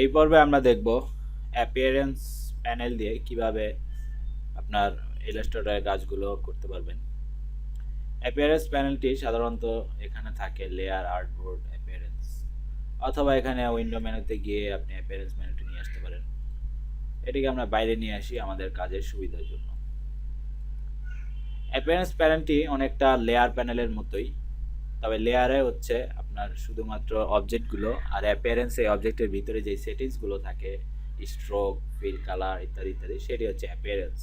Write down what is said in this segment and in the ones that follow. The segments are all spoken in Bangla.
এই পর্বে আমরা দেখব অ্যাপিয়ারেন্স প্যানেল দিয়ে কীভাবে আপনার ইলাস্ট্রেটরের কাজগুলো করতে পারবেন। অ্যাপিয়ারেন্স প্যানেলটি সাধারণত এখানে থাকে লেয়ার আর্টবোর্ড অ্যাপিয়ারেন্স অথবা এখানে উইন্ডো মেনুতে গিয়ে আপনি অ্যাপিয়ারেন্স মেনুটি নিয়ে আসতে পারেন। এটিকে আমরা বাইরে নিয়ে আসি আমাদের কাজের সুবিধার জন্য। অ্যাপিয়ারেন্স প্যানেলটি অনেকটা লেয়ার প্যানেলের মতোই, তবে লেয়ারে হচ্ছে আপনার শুধুমাত্র অবজেক্টগুলো আর অ্যাপিয়ারেন্স এই অবজেক্টের ভিতরে যে সেটিংসগুলো থাকে স্ট্রোক ফিল কালার ইত্যাদি ইত্যাদি, সেটি হচ্ছে অ্যাপিয়ারেন্স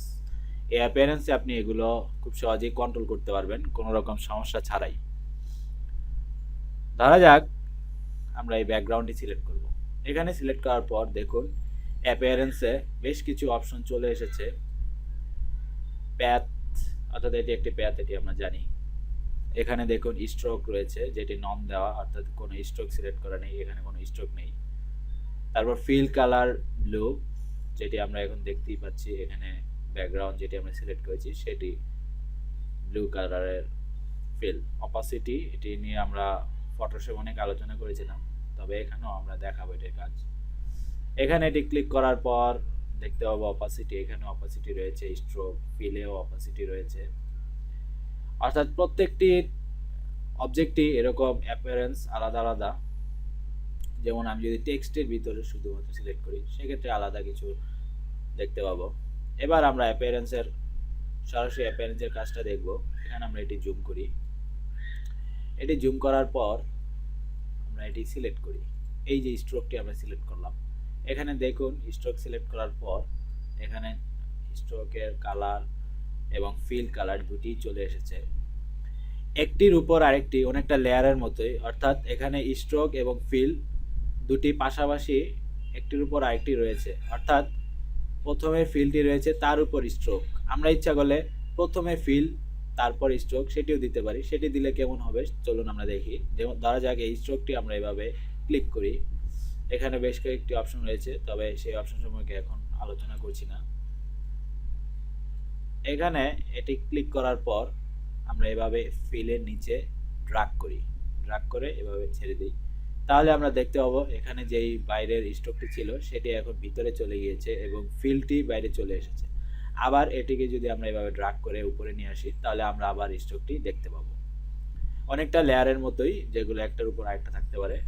এই অ্যাপিয়ারেন্সে আপনি এগুলো খুব সহজেই কন্ট্রোল করতে পারবেন, কোনো রকম সমস্যা ছাড়াই। ধরা যাক, আমরা এই ব্যাকগ্রাউন্ডটি সিলেক্ট করব। এখানে সিলেক্ট করার পর দেখুন অ্যাপিয়ারেন্সে বেশ কিছু অপশন চলে এসেছে। প্যাথ অর্থাৎ এটি একটি প্যাথ এটি আমরা জানি। এখানে দেখুন স্ট্রোক রয়েছে, যেটি নন দেওয়া, অর্থাৎ কোনো স্ট্রোক সিলেক্ট করা নেই, এখানে কোনো স্ট্রোক নেই। তারপর ফিল কালার ব্লু যেটি আমরা এখন দেখতেই পাচ্ছি, এখানে ব্যাকগ্রাউন্ড যেটি আমরা সিলেক্ট করেছি, সেটি ব্লু কালারের ফিল অপাসিটি এটি নিয়ে আমরা ফটোশপ অনেক আলোচনা করেছিলাম, তবে এখানেও আমরা দেখাবো এটির কাজ। এখানে এটি ক্লিক করার পর দেখতে পাবো অপাসিটি এখানে অপাসিটি রয়েছে স্ট্রোক ফিলেও অপাসিটি রয়েছে। অর্থাৎ প্রত্যেকটি অবজেক্টই এরকম অ্যাপিয়ারেন্স আলাদা আলাদা। যেমন আমি যদি টেক্সটের ভিতরে শুধুমাত্র সিলেক্ট করি, সেক্ষেত্রে আলাদা কিছু দেখতে পাবো। এবার আমরা অ্যাপিয়ারেন্সের সরাসরি অ্যাপিয়ারেন্সের কাজটা দেখব। এখানে আমরা এটি জুম করি। এটি জুম করার পর আমরা এটি সিলেক্ট করি। এই যে স্ট্রোকটি আমরা সিলেক্ট করলাম। এখানে দেখুন স্ট্রোক সিলেক্ট করার পর এখানে স্ট্রোকের কালার এবং ফিল কালার দুটি চলে এসেছে। একটির উপর আরেকটি অনেকটা লেয়ারের মতোই, অর্থাৎ এখানে স্ট্রোক এবং ফিল দুটি পাশাপাশি একটির উপর আরেকটি রয়েছে, অর্থাৎ প্রথমে ফিলটি রয়েছে তার উপর স্ট্রোক আমরা ইচ্ছা করলে প্রথমে ফিল তারপর স্ট্রোক সেটিও দিতে পারি। সেটি দিলে কেমন হবে? চলুন আমরা দেখি। যেমন ধরা যাক এই স্ট্রোকটি আমরা এভাবে ক্লিক করি। এখানে বেশ কয়েকটি অপশন রয়েছে, তবে সেই অপশন সম্পর্কে এখন আলোচনা করছি না। এখানে এটি ক্লিক করার পর আমরা এভাবে ফিলের নিচে ড্রাগ করি। ড্রাগ করে এভাবে ছেড়ে দিই। তাহলে আমরা দেখতে পাবো এখানে যেই বাইরের স্ট্রোকটি ছিল, সেটি এখন ভিতরে চলে গিয়েছে এবং ফিলটি বাইরে চলে এসেছে। আবার এটিকে যদি আমরা এভাবে ড্রাগ করে উপরে নিয়ে আসি, তাহলে আমরা আবার স্ট্রোকটি দেখতে পাবো। অনেকটা লেয়ারের মতোই, যেগুলো একটার উপর আরেকটা থাকতে পারে।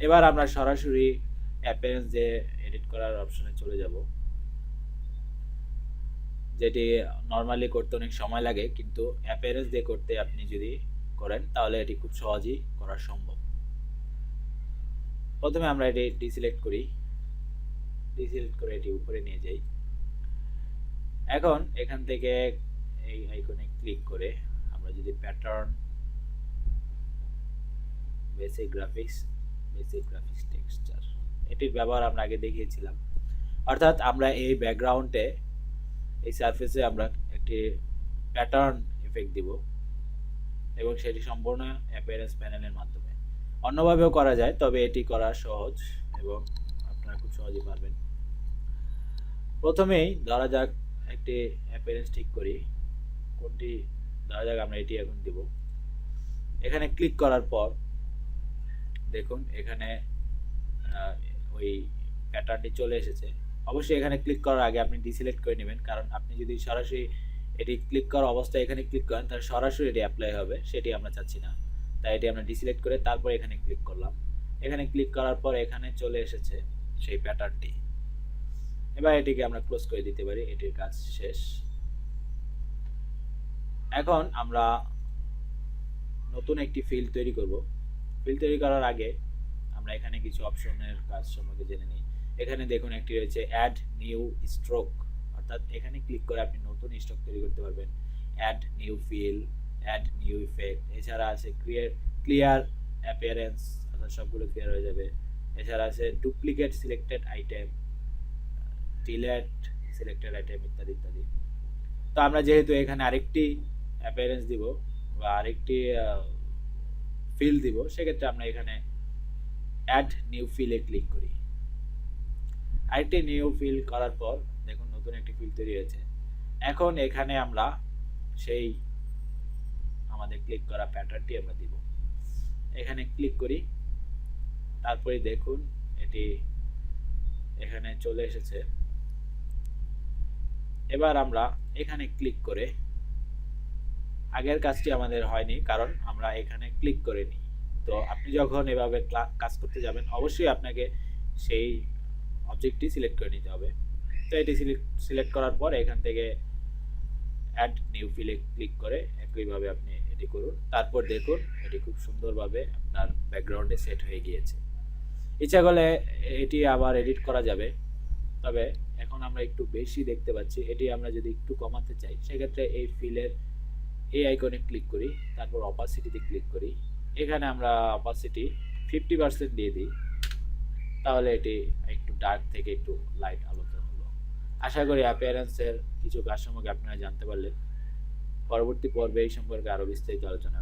এবার আমরা সরাসরি অ্যাপিয়ারেন্স যে এডিট করার অপশনে চলে যাব। যেটি নর্মালি করতে অনেক সময় লাগে, কিন্তু অ্যাপিয়ারেন্স দিয়ে করতে আপনি যদি করেন, তাহলে এটি খুব সহজেই করা সম্ভব। প্রথমে আমরা এটি ডিসিলেক্ট করি। ডিসিলেক্ট করে এটি উপরে নিয়ে যাই। এখন এখান থেকে এই আইকনে ক্লিক করে আমরা যদি pattern basic graphics basic graphics texture এটির ব্যবহার আমরা আগে দেখিয়েছিলাম। অর্থাৎ আমরা এই ব্যাকগ্রাউন্ডে এই সারফেসে আমরা একটি প্যাটার্ন এফেক্ট দিব এবং সেটি সম্পূর্ণ অ্যাপিয়ারেন্স প্যানেলের মাধ্যমে। অন্যভাবেও করা যায়, তবে এটি করা সহজ এবং আপনারা খুব সহজেই পারবেন। প্রথমেই ধরা যাক একটি অ্যাপিয়ারেন্স ঠিক করি। কোনটি? ধরা যাক আমরা এটি এখন দিব। এখানে ক্লিক করার পর দেখুন এখানে ওই প্যাটার্নটি চলে এসেছে। অবশ্যই এখানে ক্লিক করার আগে আপনি ডিসিলেক্ট করে নেবেন। কারণ আপনি যদি সরাসরি এটি ক্লিক করা অবস্থায় এখানে ক্লিক করেন, তাহলে সরাসরি এটি অ্যাপ্লাই হবে, সেটি আমরা চাচ্ছি না। তাই এটি আমরা ডিসিলেক্ট করে তারপর এখানে ক্লিক করলাম। এখানে ক্লিক করার পর এখানে চলে এসেছে সেই প্যাটার্নটি এবার এটিকে আমরা ক্লোজ করে দিতে পারি, এটির কাজ শেষ। এখন আমরা নতুন একটি ফিল্ড তৈরি করব। ফিল্ড তৈরি করার আগে আমরা এখানে কিছু অপশনের কাজ সম্পর্কে জেনে নিই। এখানে দেখুন একটি রয়েছে অ্যাড নিউ স্ট্রোক অর্থাৎ এখানে ক্লিক করে আপনি নতুন স্ট্রোক তৈরি করতে পারবেন। Add new fill add new effect এছাড়া আছে ক্লিয়ার ক্লিয়ার অ্যাপিয়ারেন্স অর্থাৎ সবগুলো ক্লিয়ার হয়ে যাবে। এছাড়া আছে duplicate selected item delete selected item ইত্যাদি ইত্যাদি। তো আমরা যেহেতু এখানে আরেকটি অ্যাপিয়ারেন্স দিব বা আরেকটি ফিল দিব, সেক্ষেত্রে আমরা এখানে অ্যাড নিউ ফিলে ক্লিক করি। আরেকটি নিউ ফিল করার পর দেখুন নতুন একটি ফিল তৈরি হয়েছে। এখন এখানে আমরা সেই আমাদের ক্লিক করা প্যাটার্নটি আমরা দিব। এখানে ক্লিক করি। তারপরে দেখুন এটি এখানে চলে এসেছে। এবার আমরা এখানে ক্লিক করে আগের কাজটি আমাদের হয়নি কারণ আমরা এখানে ক্লিক করে নিই তো আপনি যখন এভাবে কাজ করতে যাবেন, অবশ্যই আপনাকে সেই অবজেক্টটি সিলেক্ট করে নিতে হবে। তো এটি সিলেক্ট করার পর এখান থেকে অ্যাড নিউ ফিলে ক্লিক করে একইভাবে আপনি এটি করুন। তারপর দেখুন এটি খুব সুন্দরভাবে আপনার ব্যাকগ্রাউন্ডে সেট হয়ে গিয়েছে। ইচ্ছা করলে এটি আবার এডিট করা যাবে। তবে এখন আমরা একটু বেশি দেখতে পাচ্ছি। এটি আমরা যদি একটু কমাতে চাই, সেক্ষেত্রে এই ফিলের এই আইকনে ক্লিক করি, তারপর অপাসিটিতে ক্লিক করি। এখানে আমরা অপাসিটি ফিফটি পার্সেন্ট দিয়ে দিই। তাহলে এটি একটু ডার্ক থেকে একটু লাইট আলোতে হলো। আশা করি অ্যাপিয়ারেন্সের কিছু কাজ সম্পর্কে আপনারা জানতে পারলেন। পরবর্তী পর্বে এই সম্পর্কে আরও বিস্তারিত আলোচনা